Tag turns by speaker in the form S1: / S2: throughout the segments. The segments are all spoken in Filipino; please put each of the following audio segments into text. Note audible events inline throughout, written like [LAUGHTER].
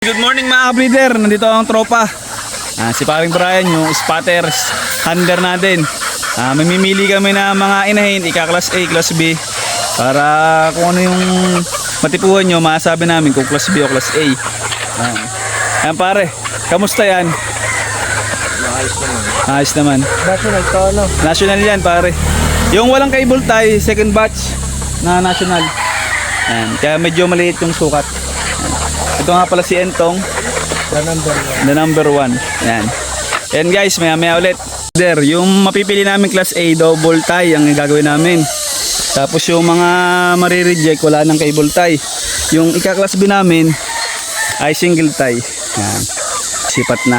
S1: Good morning mga breeder, nandito ang tropa. Ah, si paring Brian, yung spotters, handler natin. Ah, mamimili kami na mga inahin, ika-class A, class B. Para kung ano yung matipuhan nyo, masabi namin kung class B o class A. Ah. Ayan pare, kamusta yan? Ayos naman.
S2: National to ano?
S1: National yan pare. Yung walang cable tie, second batch na national. Ayan. Kaya medyo maliit yung sukat. Ito nga pala si Entong,
S2: The number one.
S1: the number one. Ayan. Ayan guys, maya maya ulit. There, yung mapipili namin class A, double tie ang gagawin namin. Tapos yung mga marireject, wala nang cable tie. Yung ika-class B namin, ay single tie. Ayan. Sipat na.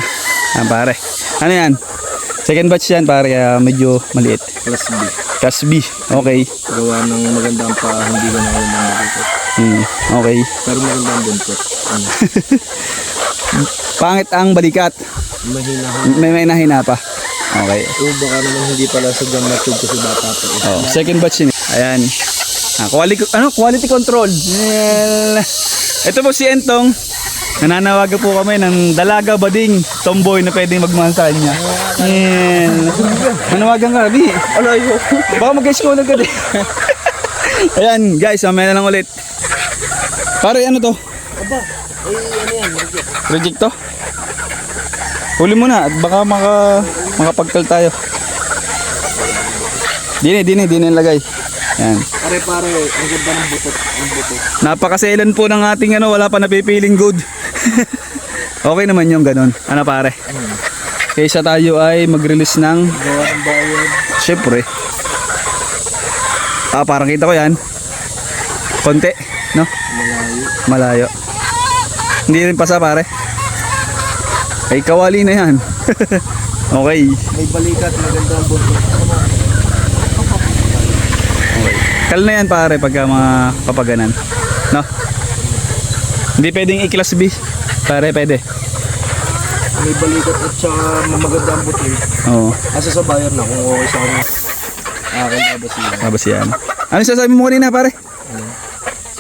S1: Ayan pare. Ano yan? Second batch yan pare, kaya medyo maliit.
S2: Class B.
S1: Class B. Okay.
S2: Gawa ng magandang pa, hindi ko na alam ng buntot.
S1: Hmm. Okay.
S2: Pero magandang buntot. Ano? [LAUGHS]
S1: Pangit ang balikat.
S2: Mahina.
S1: May may nahina pa. Okay.
S2: So baka naman hindi pala sa dyan matured kasi bata pa.
S1: Oh, second batch yun. Ayan. Ah, quality ano quality control. Well, ito po si Entong. Nananawagan po kami ng dalaga bading tomboy na pwedeng magmahal sa kanya. Yan. Manawagan ka, di. Alayo. Baka mag-school ka din. Ayan, guys, mamaya na lang ulit. Pare, ano to?
S2: Aba, eh ano yan? Reject.
S1: Reject to? Huli mo na at baka maka, makapagkal tayo. Dini, dini, dini lagay. Yan.
S2: Pare pare, ang ganda ng butot. Ang butot.
S1: Napakaselan po ng ating ano, wala pa napipiling good. [LAUGHS] okay naman yung ganun. Ano pare? Kaysa tayo ay mag-release ng,
S2: Gawa ng bayan.
S1: syempre. Ah, parang kita ko yan. Konti, no?
S2: Malayo.
S1: Malayo. Hindi rin pasa pare. Ay, kawali na yan. [LAUGHS] okay.
S2: May balikat, maganda ang buntot.
S1: Okay. Kal na yan pare pagka mga papaganan. No? Hindi pwedeng i-class B. Pare, pwede.
S2: May balikat at saka maganda ang butot.
S1: Oo.
S2: Asa sa bayan na kung okay sa kanya. Akin tapos yun.
S1: Tapos yan. Ano sasabi mo kanina pare?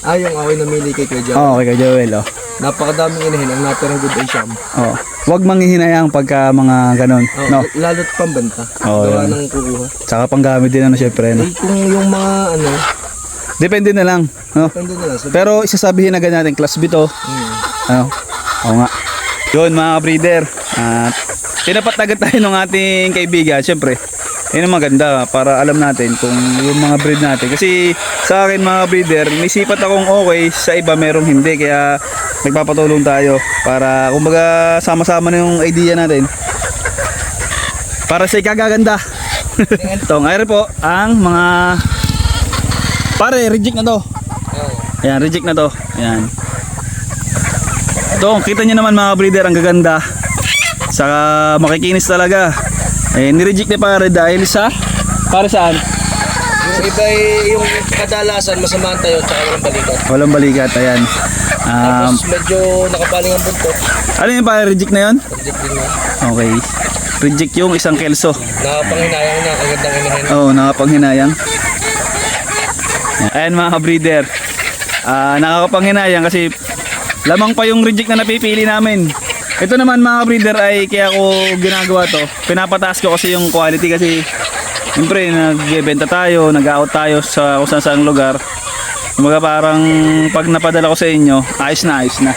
S2: Ah, yung ako'y namili kay Kuya John.
S1: Oo, okay kay Joel. Oh.
S2: Napakadaming inahin. Ang natirang good ay siyam.
S1: Oh. Huwag manghihinayang pagka mga ganon.
S2: Oh,
S1: No?
S2: Lalo't pambenta.
S1: Oo,
S2: Gawa
S1: yan.
S2: ng kukuha.
S1: Tsaka panggamit din ano syempre. No?
S2: Eh, kung yung mga ano,
S1: Depende na lang. No?
S2: depende na lang. Sa,
S1: Pero isasabihin agad natin, class B to.
S2: hmm.
S1: Ano? Oo nga. Yun mga breeder. At tinapat agad tayo ng ating kaibigan. Siyempre, yun ang maganda para alam natin kung yung mga breed natin. Kasi sa akin mga breeder, may sipat akong okay, sa iba merong hindi. Kaya nagpapatulong tayo para kumbaga sama-sama na yung idea natin. Para sa ikagaganda. Ito, [LAUGHS] ngayon po ang mga pare, reject na to. Ayan, reject na to. Ayan. Ito, kita nyo naman mga breeder, ang gaganda. Saka makikinis talaga. Eh, nireject ni pare dahil sa... Para saan?
S2: Yung iba ay yung kadalasan masama ang tayo at walang balikat.
S1: Walang balikat, ayan. Um,
S2: Tapos medyo nakapaling ang buntot.
S1: ano yung pare, reject na yun?
S2: Reject din na.
S1: Okay. Reject yung isang kelso.
S2: Nakapanginayang na, kagandang inahin.
S1: Oo, oh, nakapanghinayang. Ayan mga breeder. Ah, nakakapanghinayang kasi lamang pa yung reject na napipili namin. Ito naman mga breeder ay kaya ko ginagawa to. Pinapataas ko kasi yung quality kasi Siyempre, nagbebenta tayo, nag-out tayo sa kung saan saang lugar. Kumbaga parang pag napadala ko sa inyo, ayos na, ayos na.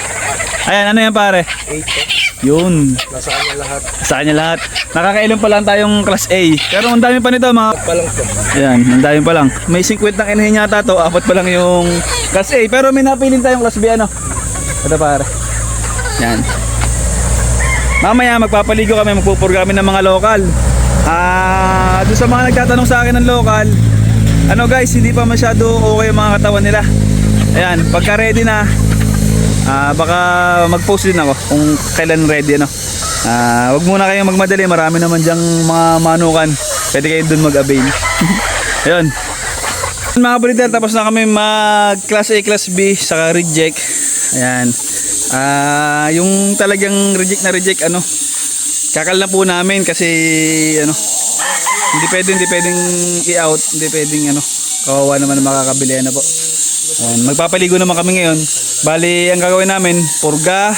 S1: Ayan, ano yan pare?
S2: 8
S1: Yun,
S2: Nasa kanya lahat.
S1: sa kanya lahat. Nakakailan pa lang tayong class A. Pero ang dami pa nito mga
S2: Palang to.
S1: Ayan, ang dami pa lang. May 50 ang inahin yata to, apat pa lang yung class A. Pero may napilin tayong class B ano. Ito pare. Yan. Mamaya magpapaligo kami, magpupur kami ng mga lokal. Ah, doon sa mga nagtatanong sa akin ng lokal, ano guys, hindi pa masyado okay yung mga katawan nila. Ayan, pagka ready na, ah, baka mag-post din ako kung kailan ready ano. Ah, wag muna kayong magmadali, marami naman diyang mga manukan. Pwede kayo doon mag-avail. [LAUGHS] Ayun. Mga breeder, tapos na kami mag class A, class B, saka reject. Ayan. Ah, yung talagang reject na reject ano. Kakal na po namin kasi ano, hindi pwedeng hindi pwedeng i-out, hindi pwedeng ano, kawawa naman ang makakabili na po. Ayan, magpapaligo naman kami ngayon. Bali, ang gagawin namin, purga,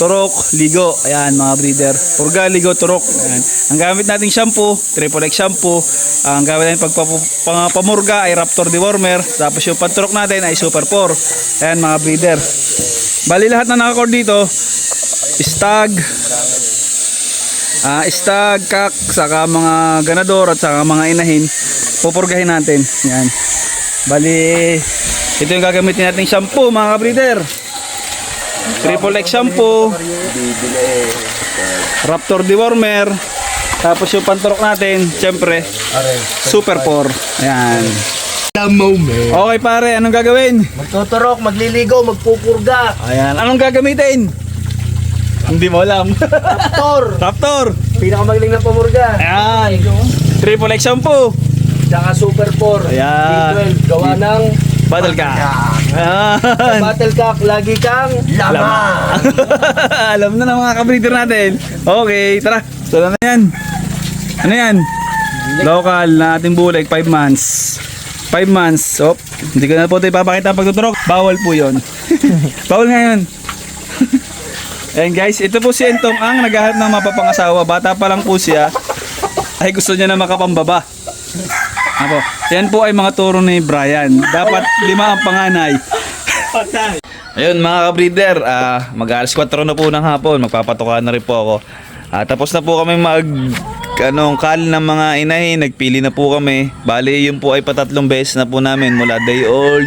S1: turok, ligo. Ayan mga breeder. Purga, ligo, turok. Ayan. Ang gamit nating shampoo, Triple X shampoo. Ang gamit natin pagpapamurga ay Raptor Dewormer. Tapos yung panturok natin ay Super 4. Ayan mga breeder. Bali lahat na nakacord dito, stag, ah stag, kak, saka mga ganador at saka mga inahin, pupurgahin natin. Yan. Bali, ito yung gagamitin nating shampoo mga breeder. Triple X shampoo, Raptor Dewormer, tapos yung panturok natin, syempre, Super 4. Ayan.
S2: The moment.
S1: Okay pare, anong gagawin?
S2: Magtuturok, magliligo, magpupurga.
S1: Ayan, anong gagamitin? Hindi mo alam.
S2: Tor, [LAUGHS]
S1: Raptor.
S2: pinakamagaling ng pamurga.
S1: Ayan. Triple X shampoo.
S2: Tsaka Super 4.
S1: Ayan.
S2: B12, gawa ng
S1: Battle ka. Ayan.
S2: Battle Cock, lagi kang lamang. [LAUGHS]
S1: alam na ng mga kabreeder natin. Okay, tara. Tara na yan. Ano yan? Local na ating bulik, 5 months. 5 months. Oh, hindi ko na po ito ipapakita pagtuturok. Bawal po yon. [LAUGHS] Bawal ngayon. Ayan guys, ito po si Entong ang naghahanap ng mapapangasawa. Bata pa lang po siya. Ay gusto niya na makapambaba. Apo, yan po ay mga turo ni Brian. Dapat lima ang panganay. Ayun mga ka-breeder, ah, mag-alas 4 na po ng hapon, magpapatukan na rin po ako. Ah, tapos na po kami mag anong call ng mga inahin, nagpili na po kami. Bali, yun po ay patatlong beses na po namin mula day old,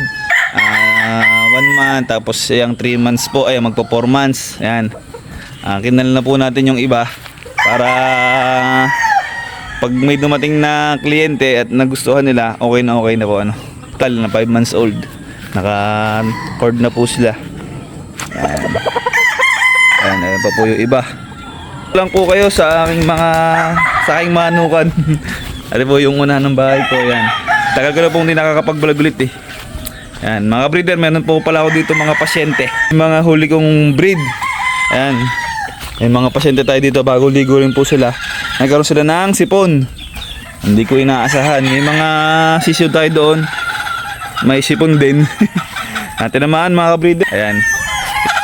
S1: ah, one month, tapos yung 3 months po, ay magpo 4 months. Ayan. Ah, kinal na po natin yung iba para pag may dumating na kliyente at nagustuhan nila, okay na okay na po ano. Tal na 5 months old. Naka-cord na po sila. Ayan. Ayan, ayan pa po yung iba. Lang po kayo sa aking mga sa aking manukan. ano [LAUGHS] po yung una ng bahay ko, yan. Tagal ko na pong hindi nakakapag-vlog ulit eh. Yan, mga breeder, meron po pala ako dito mga pasyente. Yung mga huli kong breed. Ayan. May mga pasyente tayo dito bago ligo rin po sila. Nagkaroon sila ng sipon. Hindi ko inaasahan. May mga sisiyo tayo doon. May sipon din. [LAUGHS] Natin naman mga breeder. Ayan.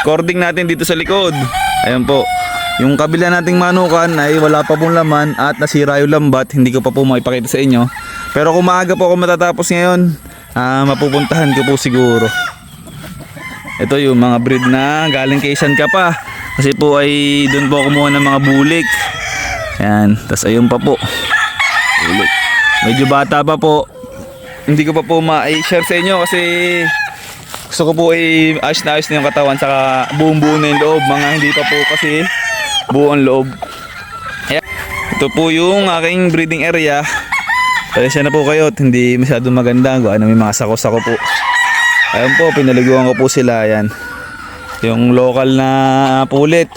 S1: Cording natin dito sa likod. Ayan po. Yung kabila nating manukan ay wala pa pong laman at nasira yung lambat. Hindi ko pa po makipakita sa inyo. Pero kung maaga po ako matatapos ngayon, ah, mapupuntahan ko po siguro. Ito yung mga breed na galing kay San pa. Kasi po ay doon po kumuha ng mga bulik. Ayan. Tapos ayun pa po. Bulik. Medyo bata pa po. Hindi ko pa po ma-share sa inyo kasi gusto ko po ay ayos na ayos na yung katawan saka buong buo na yung loob. Mga hindi pa po kasi buo ang loob. Ayan. Ito po yung aking breeding area. Pasensya na po kayo at hindi masyadong maganda. Gawa na may mga sako-sako po. Ayun po, pinaliguan ko po sila. Ayan. Yung local na pulit.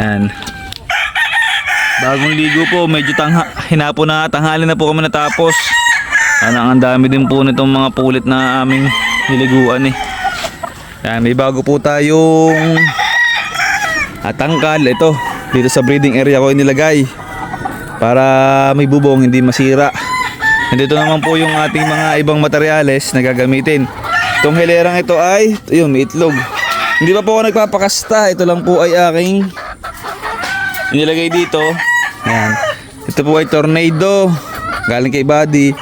S1: Ayan. Bagong ligo po, medyo tangha, hinapo na, tanghali na po kami natapos. Ano, ang dami din po nitong mga pulit na aming niliguan eh. Ayan, may bago po tayong at tangkal. Ito, dito sa breeding area ko inilagay. Para may bubong, hindi masira. And dito naman po yung ating mga ibang materyales na gagamitin. Itong hilerang ito ay, yun, may itlog. Hindi pa po ako nagpapakasta. Ito lang po ay aking inilagay dito. Ayan. Ito po ay tornado. Galing kay Buddy.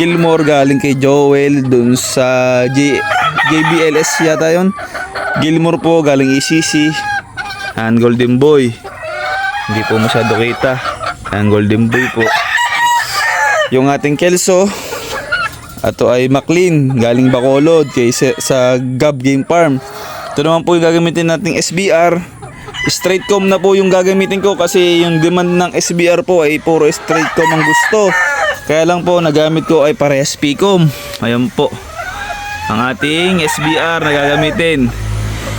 S1: Gilmore galing kay Joel dun sa G JBLS yata yon. Gilmore po galing ECC. Ayan, Golden Boy. Hindi po masyado kita. Ayan, Golden Boy po. Yung ating Kelso. Ato ay McLean, galing Bacolod kay sa, sa Gab Game Farm. Ito naman po yung gagamitin nating SBR. Straight comb na po yung gagamitin ko kasi yung demand ng SBR po ay puro straight comb ang gusto. Kaya lang po nagamit ko ay parehas P-comb. Ayan po. Ang ating SBR na gagamitin.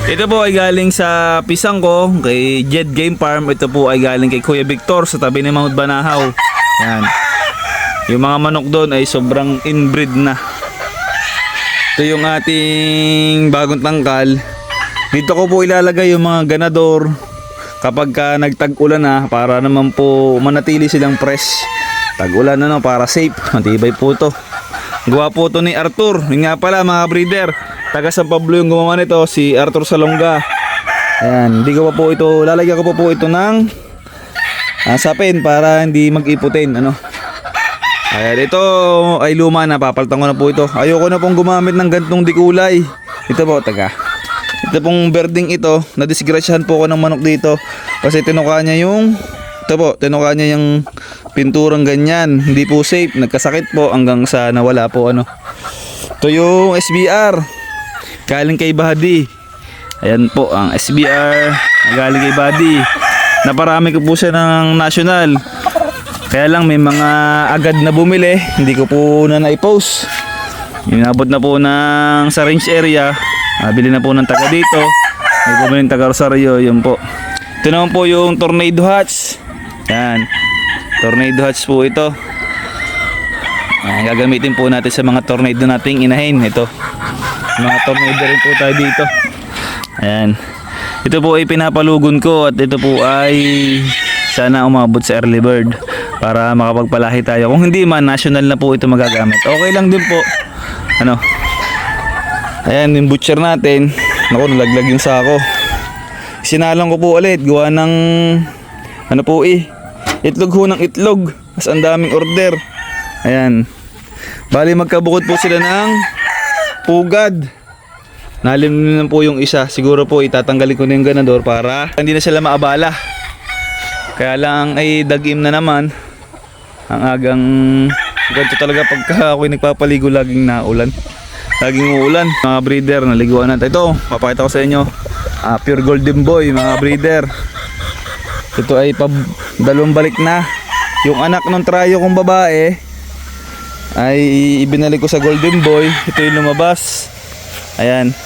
S1: Ito po ay galing sa pisang ko kay Jed Game Farm. Ito po ay galing kay Kuya Victor sa tabi ni Mount Banahaw. Yan. Yung mga manok doon ay sobrang inbreed na. Ito yung ating bagong tangkal. Dito ko po ilalagay yung mga ganador kapag ka nagtag-ulan na para naman po manatili silang fresh. Tag-ulan na no para safe. [LAUGHS] Matibay po to. Gawa po to ni Arthur. Yun nga pala mga breeder. Taga San Pablo yung gumawa nito si Arthur Salonga. Ayan, hindi ko pa po ito, lalagyan ko pa po ito ng ah, sapin para hindi mag-iputin, ano. Ayan, ito ay luma na, papalitan ko na po ito. Ayoko na pong gumamit ng gantong dikulay. Ito po, taga. Ito pong berding ito, nadisgrasyahan po ako ng manok dito. Kasi tinuka niya yung, ito po, tinuka niya yung pinturang ganyan. Hindi po safe, nagkasakit po hanggang sa nawala po ano. Ito yung SBR. Galing kay Bahadi. Ayan po ang SBR. Galing kay Bahadi. Naparami ko po siya ng national. Kaya lang may mga agad na bumili. Hindi ko po na na-post. Inabot na po ng sa range area. Nabili na po ng taga dito. May bumili ng taga Rosario. Yun po. Ito naman po yung tornado hatch. Yan. Tornado hatch po ito. Ayan, gagamitin po natin sa mga tornado nating inahin. Ito. Mga tornado rin po tayo dito. Ayan. Ito po ay pinapalugon ko at ito po ay sana umabot sa early bird para makapagpalahi tayo. Kung hindi man, national na po ito magagamit. Okay lang din po. Ano? Ayan, yung butcher natin. Naku, nalaglag yung sako. Sinalang ko po ulit. Gawa ng ano po eh. Itlog ho ng itlog. Mas ang daming order. Ayan. Bali magkabukod po sila ng pugad. Nalim na po yung isa. Siguro po itatanggalin ko na yung ganador para hindi na sila maabala. Kaya lang ay dagim na naman. Ang agang ganito talaga pagka ako'y nagpapaligo laging naulan. Laging uulan. Mga breeder, naliguan natin. Ito, papakita ko sa inyo. Ah, pure golden boy, mga breeder. Ito ay pab dalawang balik na. Yung anak ng trayo kong babae ay ibinalik ko sa golden boy. Ito yung lumabas. Ayan.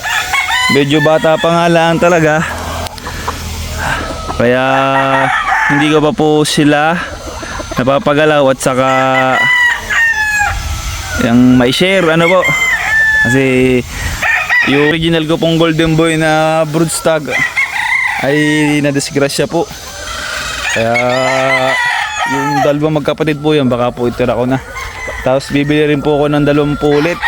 S1: Medyo bata pa nga lang talaga. Kaya hindi ko pa po sila napapagalaw at saka yung may share ano po. Kasi yung original ko pong golden boy na broodstag ay nadisgrasya po. Kaya yung dalawang magkapatid po yan baka po itira ko na. Tapos bibili rin po ako ng dalawang pulit.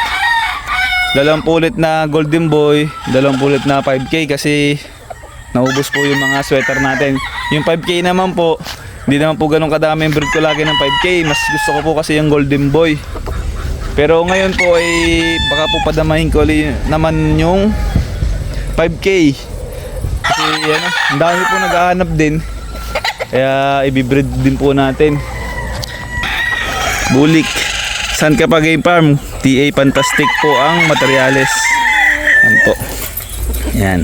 S1: Dalawang pulit na golden boy, dalawang pulit na 5k kasi naubos po yung mga sweater natin. Yung 5k naman po, hindi naman po ganun kadami yung breed ko lagi ng 5k. Mas gusto ko po kasi yung golden boy. Pero ngayon po ay baka po padamahin ko li- naman yung 5k. Kasi ano, ang dami po naghahanap din. Kaya ibibreed din po natin. Bulik. San ka pa game farm? TA Fantastic po ang materyales. Yan po. Yan.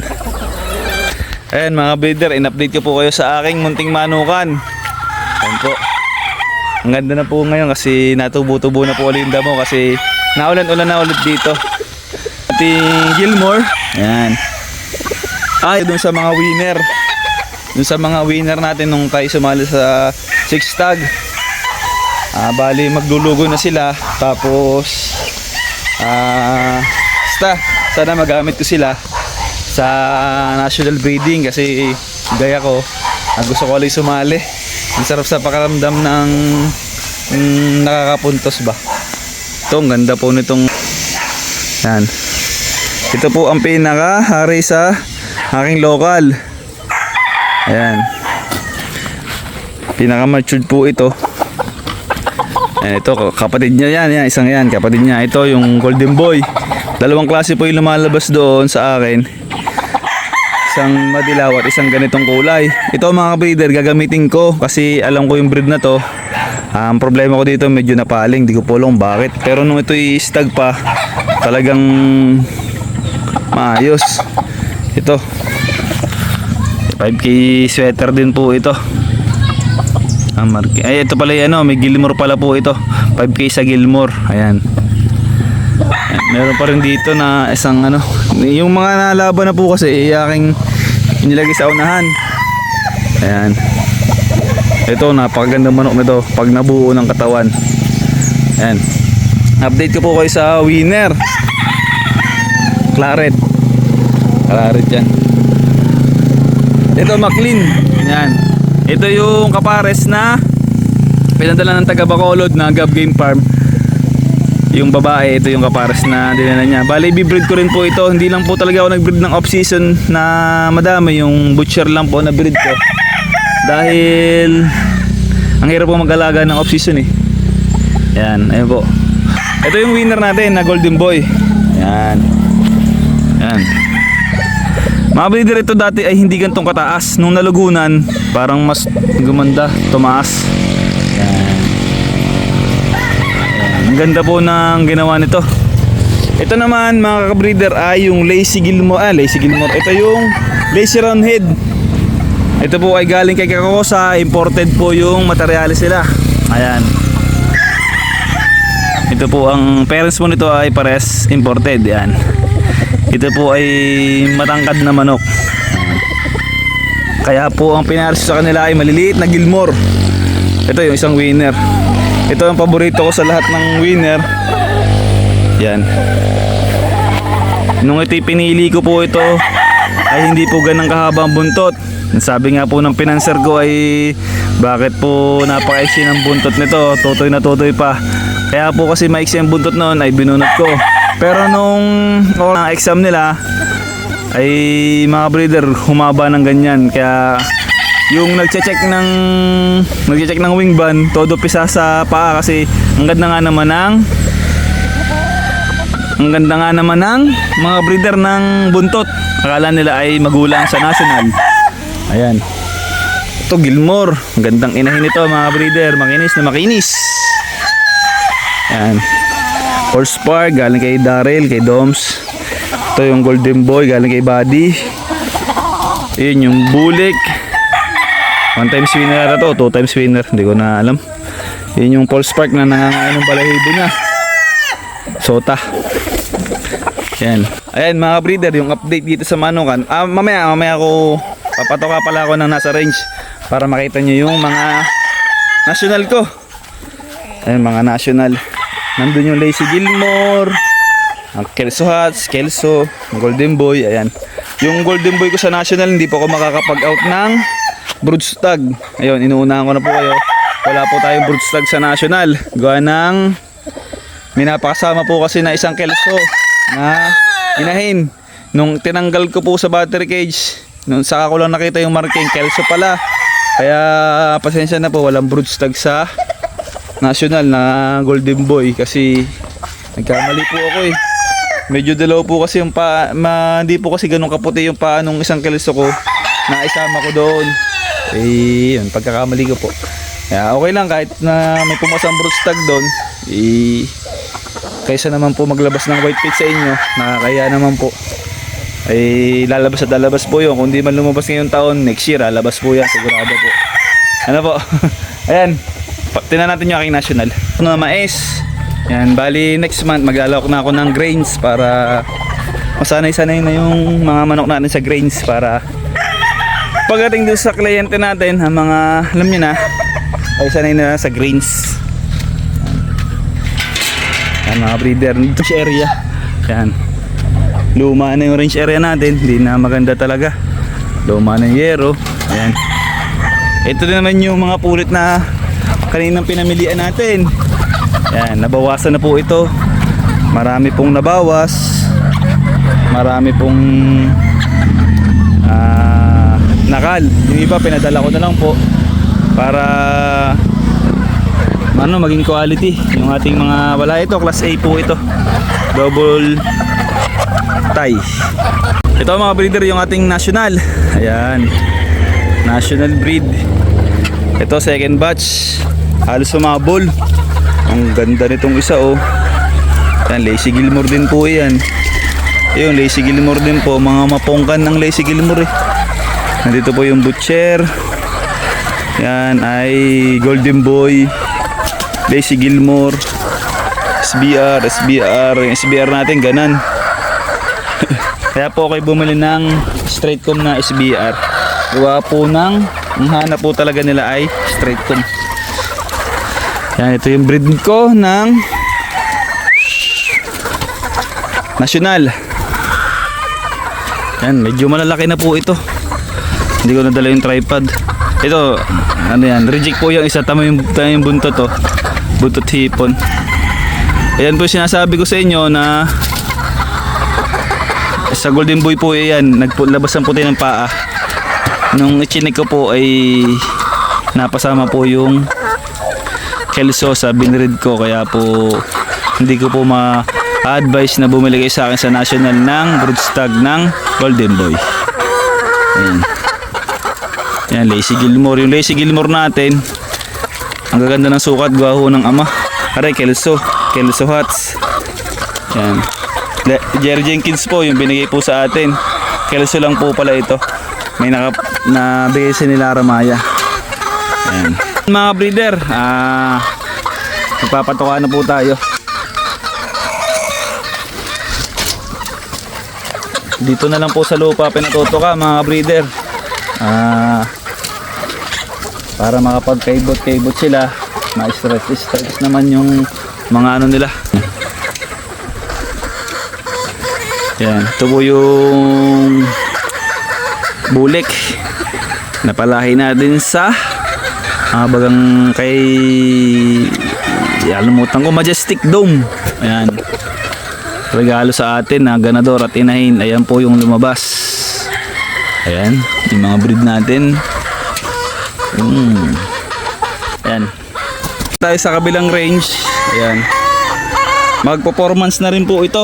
S1: Ayan mga breeder, in-update ko po kayo sa aking munting manukan. Yan po. Ang ganda na po ngayon kasi natubo-tubo na po ulit yung damo kasi naulan-ulan na ulit dito. Ating Gilmore. Ayan. Ay, dun sa mga winner. Dun sa mga winner natin nung tayo sumali sa six tag. Ah, bali maglulugo na sila. Tapos ah basta sana magamit ko sila sa national breeding kasi gaya ko ah, gusto ko ulit sumali. Ang sarap sa pakaramdam ng mm, nakakapuntos ba? Ito ang ganda po nitong yan. Ito po ang pinaka hari sa aking lokal ayan pinaka matured po ito Ayan, ito, kapatid niya yan, yan, isang yan, kapatid niya. Ito, yung golden boy. Dalawang klase po yung lumalabas doon sa akin. Isang madilaw at isang ganitong kulay. Ito mga breeder, gagamitin ko kasi alam ko yung breed na to. Ah, Ang problema ko dito, medyo napaling, di ko po alam bakit. Pero nung ito stag pa, talagang maayos. Ito, 5k sweater din po ito. Ang marke. Ay, ito pala yung ano, may Gilmore pala po ito. 5k sa Gilmore. Ayan. Meron pa rin dito na isang ano, yung mga nalaban na po kasi eh, aking inilagay sa unahan. Ayan. Ito, napakagandang manok nito pag nabuo ng katawan. Ayan. Update ko po kayo sa winner. Claret. Claret yan. Ito, McLean. Yan. Ito yung kapares na pinadala ng taga Bacolod na Gab Game Farm. Yung babae, ito yung kapares na dinala niya. Bali, bibreed ko rin po ito. Hindi lang po talaga ako nag-breed ng off-season na madami. Yung butcher lang po na breed ko. Dahil, ang hirap po mag-alaga ng off-season eh. Yan, ayun po. Ito yung winner natin na Golden Boy. Yan. Yan. Mga ito dati ay hindi gantong kataas. Nung nalugunan, parang mas gumanda, tumaas. Yan. Ang ganda po ng ginawa nito. Ito naman mga kabreeder ay yung Lazy Gilmore. Ah, Lazy Gilmore. Ito yung Lazy Roundhead. Ito po ay galing kay Kakosa. Imported po yung materialis nila. Ayan. Ito po ang parents mo nito ay pares imported. Yan. Ito po ay matangkad na manok. Kaya po ang pinaris sa kanila ay maliliit na Gilmore. Ito yung isang winner. Ito ang paborito ko sa lahat ng winner. Yan. Nung ito pinili ko po ito ay hindi po ganang kahaba ang buntot. Sabi nga po ng pinanser ko ay bakit po napakaiksi ng buntot nito, tutoy na tutoy pa. Kaya po kasi maiksi ang buntot noon ay binunot ko. Pero nung ng exam nila ay mga breeder humaba ng ganyan. Kaya yung nagche-check ng nagche-check ng wing ban todo pisa sa paa kasi ang ganda nga naman ng ang ganda nga naman ng mga breeder ng buntot. Akala nila ay magulang sa national. Ayan. Ito Gilmore. Ang gandang inahin nito mga breeder. Makinis na makinis. Ayan horsepower galing kay Daryl kay Doms. Ito yung golden boy galing kay Buddy. Yun yung bulik. One times winner na to two times winner hindi ko na alam. Yun yung Paul Spark na nangangain ng balahibo niya. Sota. Yan. Ayan mga breeder yung update dito sa Manukan. Ah, mamaya mamaya ako papatoka pala ako ng nasa range para makita nyo yung mga national ko. Ayan mga national nandun yung Lazy Gilmore ang Kelso Hats, Kelso, Golden Boy, ayan. Yung Golden Boy ko sa National, hindi po ako makakapag-out ng Broodstag. Ayun, inuunahan ko na po kayo. Wala po tayong Broodstag sa National. Gawa ng may napakasama po kasi na isang Kelso na inahin. Nung tinanggal ko po sa battery cage, nung saka ko lang nakita yung marking Kelso pala. Kaya pasensya na po, walang Broodstag sa National na Golden Boy kasi nagkamali po ako eh. Medyo dalaw po kasi yung pa, ma, hindi po kasi ganun kaputi yung paa nung isang kaliso ko na isama ko doon. Eh, yun, pagkakamali ko po. Kaya okay lang kahit na may pumasang broodstag doon, eh, kaysa naman po maglabas ng white pit sa inyo, nakakaya naman po. Eh, lalabas at lalabas po yun. Kung di man lumabas ngayong taon, next year, lalabas po yan, sigurado po. Ano po? [LAUGHS] Ayan, tingnan natin yung aking national. Ano na mais? Yan, bali next month maglalawak na ako ng grains para masanay-sanay na yung mga manok natin sa grains para pagdating dun sa kliyente natin, ang mga, alam nyo na, ay sanay na sa grains. Yan, mga breeder dito sa area. Yan. Luma na yung range area natin, hindi na maganda talaga. Luma na yung yero. Ayan. Ito din naman yung mga pulit na kaninang pinamilian natin. Yan, nabawasan na po ito. Marami pong nabawas. Marami pong ah, nakal. Yung iba pinadala ko na lang po para ano maging quality yung ating mga wala ito class A po ito double tie ito mga breeder yung ating national ayan national breed ito second batch halos sumabol. Ang ganda nitong isa oh. Yan lazy gilmore din po yan. Yun lazy gilmore din po. Mga mapongkan ng lazy gilmore eh. Nandito po yung butcher. Yan ay golden boy. Lazy gilmore. SBR SBR yung SBR natin ganan. [LAUGHS] Kaya po kayo bumili ng straight comb na SBR gawa po ng ang hanap po talaga nila ay straight comb yan, ito yung breed ko ng National. Yan, medyo malalaki na po ito. Hindi ko nadala yung tripod. Ito, ano yan, reject po yung isa. Tama yung, tama yung buntot to. Buntot hipon. Ayan po sinasabi ko sa inyo na sa Golden Boy po yan, naglabas ang puti ng paa. Nung ichinik ko po ay napasama po yung kelso sa binrid ko kaya po hindi ko po ma-advise na bumili kayo sa akin sa national ng broodstag ng Golden Boy. Ayan. Yan, Lazy Gilmore. Yung Lazy Gilmore natin, ang gaganda ng sukat, gwaho ng ama. Aray, Kelso. Kelso Hats. Yan. Le- Jerry Jenkins po, yung binigay po sa atin. Kelso lang po pala ito. May naka, nabigay sa nila Ramaya. Yan. Mga breeder, ah, magpapatuka na po tayo. Dito na lang po sa lupa pinatutuka mga breeder. Ah, para makapag-kaibot-kaibot sila, ma-stretch-stretch naman yung mga ano nila. Yan, ito po yung bulik. Napalahi natin sa ah, bagang kay alimutan ko Majestic Dome. Ayan. Regalo sa atin na ganador at inahin. Ayan po yung lumabas. Ayan, yung mga breed natin. Mm. Ayan. Tayo sa kabilang range. Ayan. Magpo-performance na rin po ito.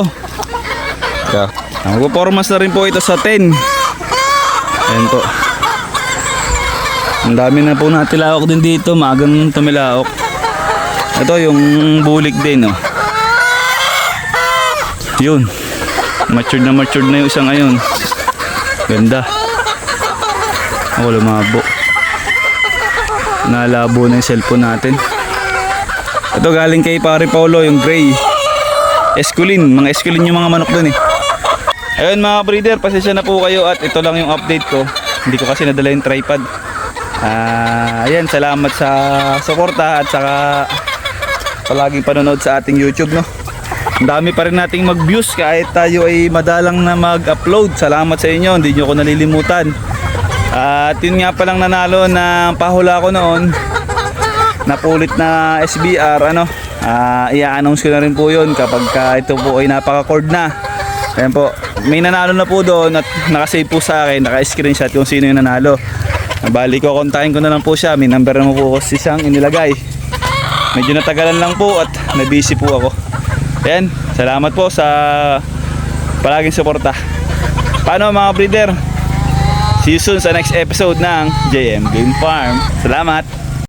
S1: Ito. Magpo-performance na rin po ito sa 10. Ayan po. Ang dami na po natilawak din dito. Magang tumilawak. Ito yung bulik din. Oh. Yun. Matured na matured na yung isang ngayon. Ganda. Oh, lumabo. Nalabo na yung cellphone natin. Ito galing kay Pare Paulo, yung gray. Esculin, mga esculin yung mga manok dun eh. Ayun mga breeder, pasensya na po kayo at ito lang yung update ko. Hindi ko kasi nadala yung tripod. Ah, ayan, salamat sa suporta at saka palaging panonood sa ating YouTube no. Ang dami pa rin nating mag-views kahit tayo ay madalang na mag-upload. Salamat sa inyo, hindi nyo ko nalilimutan. At yun nga palang nanalo ng pahula ko noon. Napulit na SBR, ano. ah i-announce ko na rin po yun kapag ka ito po ay napaka-cord na. Ayan po. May nanalo na po doon at nakasave po sa akin, naka-screenshot kung sino yung nanalo. Bali ko, kontakin ko na lang po siya. May number naman po kasi siyang inilagay. Medyo natagalan lang po at na-busy po ako. Ayan, salamat po sa palaging suporta. Paano mga breeder? See you soon sa next episode ng JM Game Farm. Salamat!